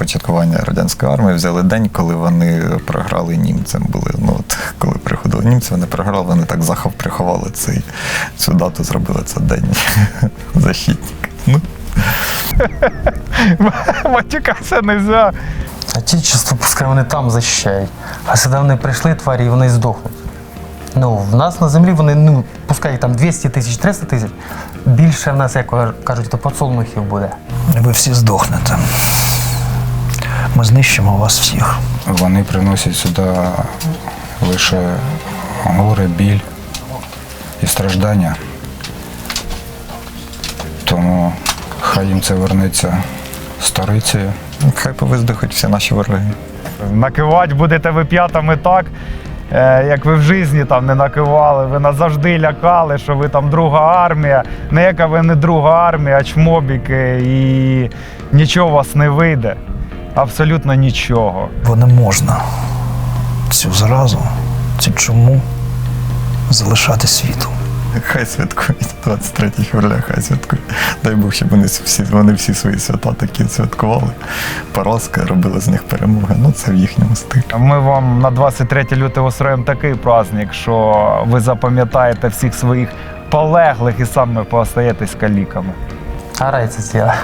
започаткування радянської армії взяли день, коли вони програли німцям. Були ну от коли приходили німці, вони програли, вони так захов приховали цей цю дату, зробили це день защитник. Ну Матюкатися не можна. Отечество, пускай вони там захищають. А сюди вони прийшли тварі і вони здохнуть. Ну, в нас на землі вони, ну, пускай там 200 тисяч, 300 тисяч. Більше в нас, як кажуть, то подсолнухів буде. Ви всі здохнете. Ми знищимо вас всіх. Вони приносять сюди лише горе, біль і страждання. Тому хай їм це вернеться старицею. хай повиздихуть всі наші вороги. Накивати будете ви п'ятами так, е, як ви в житті там не накивали. Ви нас завжди лякали, що ви там друга армія. Ніяка ви не друга армія, а чмобіки, і нічого у вас не вийде. Абсолютно нічого. Бо не можна цю заразу, цю чуму залишати світу. Хай святкують 23 февраля, хай святкують. Дай Бог, щоб вони всі, вони всі свої свята такі святкували. Поразки робили з них перемоги. Ну це в їхньому стилі. Ми вам на 23 лютого устроїмо такий праздник, що ви запам'ятаєте всіх своїх полеглих і саме поостаєтесь каліками. А райці ці, а?